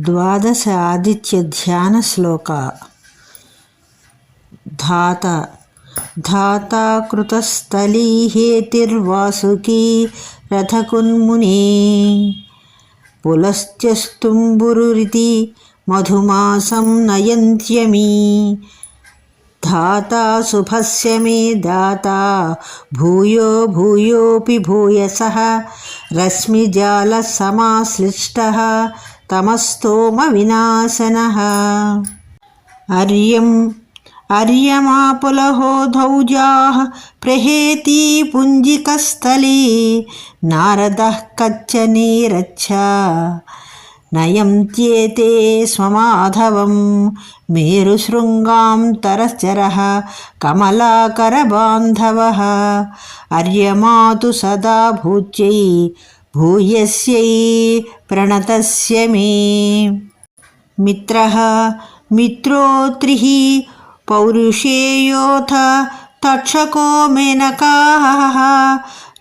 ద్వాదశ ఆదిత్య ధ్యాన శ్లోక. ధాత ధాతాకృతస్థలీ హేతిర్వాసుకీ రథకున్ముని. పులస్త్యస్తుంబురురితి మధుమాసం నయంత్యమీ. ధాత శుభస్య మే దాత భూయో భూయోపి భూయస రశ్మిజాలసమాశ్లిష్ట తమస్తోమ వినాశన అర్యం అర్యమాపులహోధౌజా ప్రహేతీ పుంజికస్థలీ నారద కచ్చనీరచ్చ నయంత్యేతే స్వమాధవం మేరుశృంగాం తరశ్చర కమలాకరబాంధవ. అర్యమాతు సదా భూత్యై భూయస్యై ప్రణతస్య మే మిత్ర మిత్రోత్రిః పౌరుషేయోథ తక్షకో మేనకాహ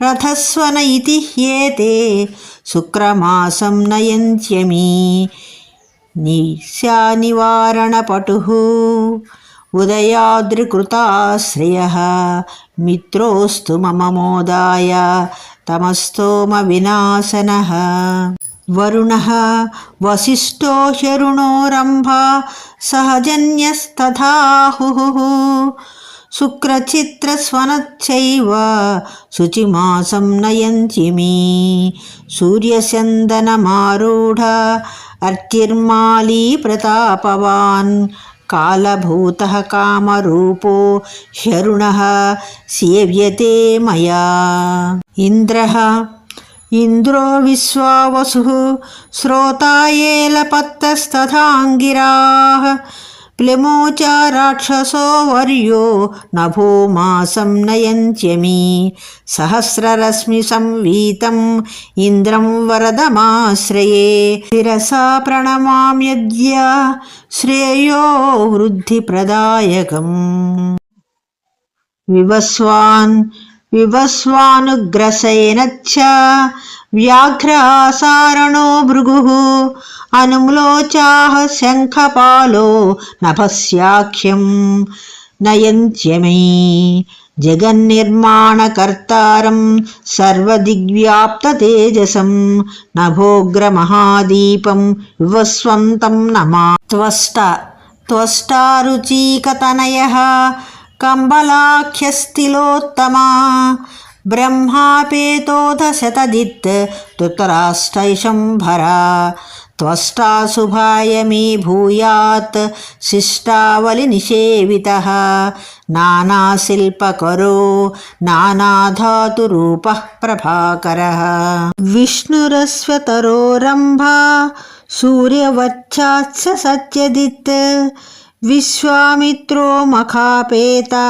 రథస్వన ఇతి హ్యేతే శుక్రమాసం నయంత్యమీ నిశానివారణపటు ఉదయాద్రికృతాశ్రయ మిత్రోస్తు మమ మోదాయ तमस्तोमविनाशनः वरुणः वसिष्ठो शरुणो रम्भा सहजन्यस्तथाहुः शुक्रचित्रस्वनच्चैव शुचिमासं नयन्ति मे सूर्यस्यन्दनमारूढ अर्चिर्माली प्रतापवान् कालभूतः कामरूपो शरुणः सेव्यते मया इन्द्रः इन्द्रो विश्वावसुः श्रोतायेलपत्तस्तथाङ्गिराः प्लमोच ప్లెమోచ రాక్షసో వర్యో నభోమాసం నయంత్యమీ. సహస్రరశ్మి సంవీతం ఇంద్రం వరదమాశ్రయే. శిరసా ప్రణమామ్యద్య శ్రేయో వృద్ధిప్రదాయకం. వివస్వాన్ వివస్వానుగ్రసేన వ్యాఘ్రసారణో భృగు అనుమ్లోచాహ శంఖపాలో నభస్యాఖ్యం. నయంత్యమై జగన్నిర్మాణకర్తారం సర్వదిగ్వ్యాప్తతేజసం నభోగ్రమహాదీపం వివస్వంతం నమా. త్వష్ట త్వష్టారుచీకతనయ కంబలాఖ్యస్థిలోత్తమా. బ్రహ్మాపేతోధశతదిత్ ధృతరాష్టైశంభరా शुभाय मे भूयात् शिष्टावलिनिषेवितः नानाशिल्पकरो नानाधातुरूपः प्रभाकरः विष्णुरस्वतरोरम्भा सूर्यवच्छाच्च सत्यदित् विश्वामित्रो मखापेता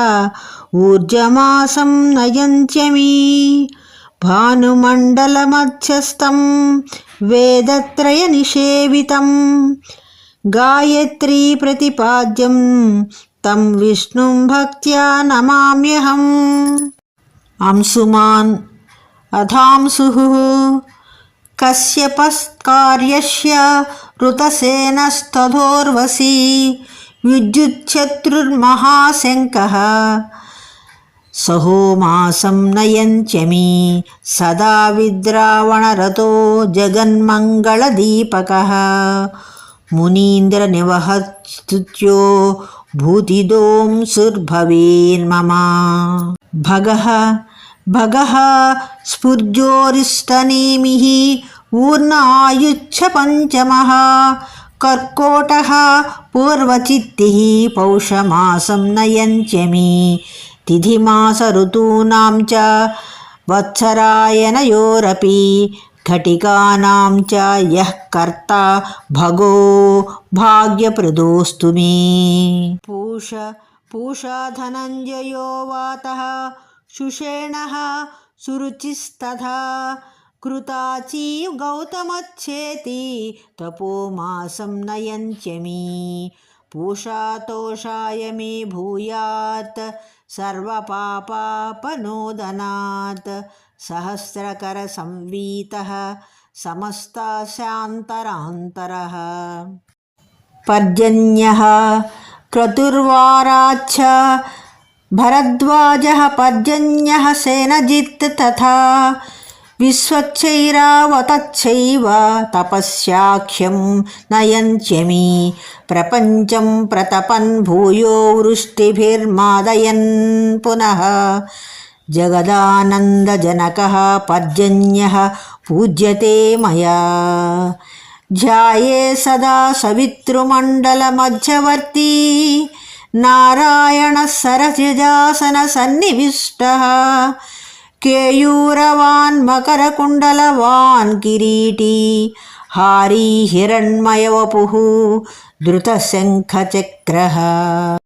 ऊर्जमासं नयन्त्यमी భానుమండలమధ్యస్థం వేదత్రయ నిషేవితం గాయత్రీ ప్రతిపాద్యం తం విష్ణుం భక్త్యా నమామ్యహం అంశుమాన్ అథాంసు కశ్యపస్కార్యస్య ఋతసేనస్తథోర్వసి విద్యుచ్ఛత్రుర్మహాశంకః सहोमासं नयन्त्यमी। सदा विद्रावणरतो जगन्मङ्गलदीपकः। मुनीन्द्रनिवहस्तुत्यो भूतिदोंसुर्भवेन्मम भगः भगः, स्फुर्जोरिष्टनेमिः ऊर्णायुच्छ पञ्चमः कर्कोटः पूर्वचित्तिः पौषमासं नयन्त्यमी तिथिमासऋतूनां च वत्सरायनयोरपि घटिकानां च यः कर्ता भगो भाग्यप्रदोऽस्तु मे पूष पूषाधनञ्जयो वातः सुषेणः सुरुचिस्तथा कृताची गौतमच्छेति तपोमासं नयन्त्यमी पूषातोषाय मे भूयात् सर्वपापापनोदनात् सहस्रकरसंवीतः समस्ताशान्तरान्तरः पर्जन्यः क्रतुर्वाराच्छ भरद्वाजः पर्जन्यः सेनजित् तथा విశ్వచ్చైరావతచ్చైవ తపస్యాఖ్యం నయంత్యమీ ప్రపంచం ప్రతపన్ భూయో వృష్టిభిర్మాదయన్ పునః జగదానందజనక పర్జన్య పూజ్యతే మయా ధ్యాయే సదా సవితృమండలమధ్యవర్తీ నారాయణసరసిజాసనసన్నివిष्टः కేయూరవాన్ మకరకుండలవాన్ కిరీటీ హారీ హిరణ్మయవపు ధృతశంఖచక్ర